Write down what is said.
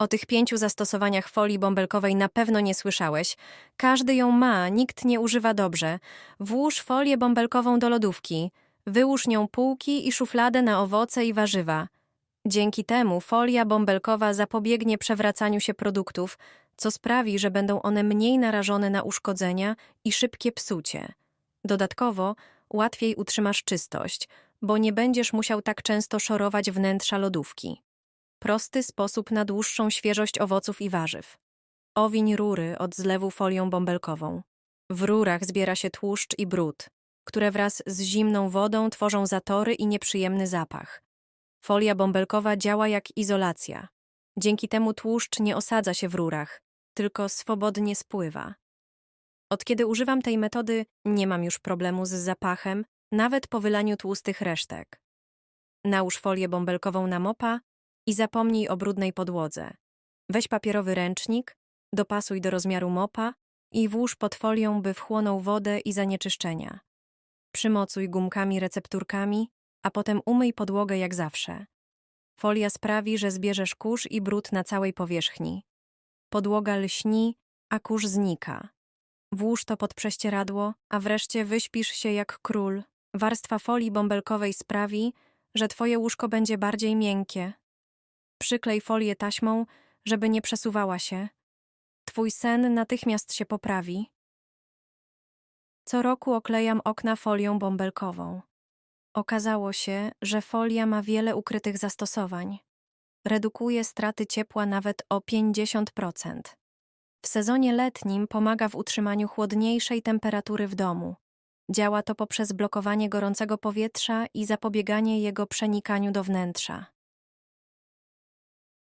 O tych pięciu zastosowaniach folii bąbelkowej na pewno nie słyszałeś. Każdy ją ma, nikt nie używa dobrze. Włóż folię bąbelkową do lodówki. Wyłóż nią półki i szufladę na owoce i warzywa. Dzięki temu folia bąbelkowa zapobiegnie przewracaniu się produktów, co sprawi, że będą one mniej narażone na uszkodzenia i szybkie psucie. Dodatkowo łatwiej utrzymasz czystość, bo nie będziesz musiał tak często szorować wnętrza lodówki. Prosty sposób na dłuższą świeżość owoców i warzyw. Owiń rury od zlewu folią bąbelkową. W rurach zbiera się tłuszcz i brud, które wraz z zimną wodą tworzą zatory i nieprzyjemny zapach. Folia bąbelkowa działa jak izolacja. Dzięki temu tłuszcz nie osadza się w rurach, tylko swobodnie spływa. Od kiedy używam tej metody, nie mam już problemu z zapachem, nawet po wylaniu tłustych resztek. Nałóż folię bąbelkową na mopa i zapomnij o brudnej podłodze. Weź papierowy ręcznik, dopasuj do rozmiaru mopa i włóż pod folią, by wchłonął wodę i zanieczyszczenia. Przymocuj gumkami recepturkami, a potem umyj podłogę jak zawsze. Folia sprawi, że zbierzesz kurz i brud na całej powierzchni. Podłoga lśni, a kurz znika. Włóż to pod prześcieradło, a wreszcie wyśpisz się jak król. Warstwa folii bąbelkowej sprawi, że twoje łóżko będzie bardziej miękkie. Przyklej folię taśmą, żeby nie przesuwała się. Twój sen natychmiast się poprawi. Co roku oklejam okna folią bąbelkową. Okazało się, że folia ma wiele ukrytych zastosowań. Redukuje straty ciepła nawet o 50%. W sezonie letnim pomaga w utrzymaniu chłodniejszej temperatury w domu. Działa to poprzez blokowanie gorącego powietrza i zapobieganie jego przenikaniu do wnętrza.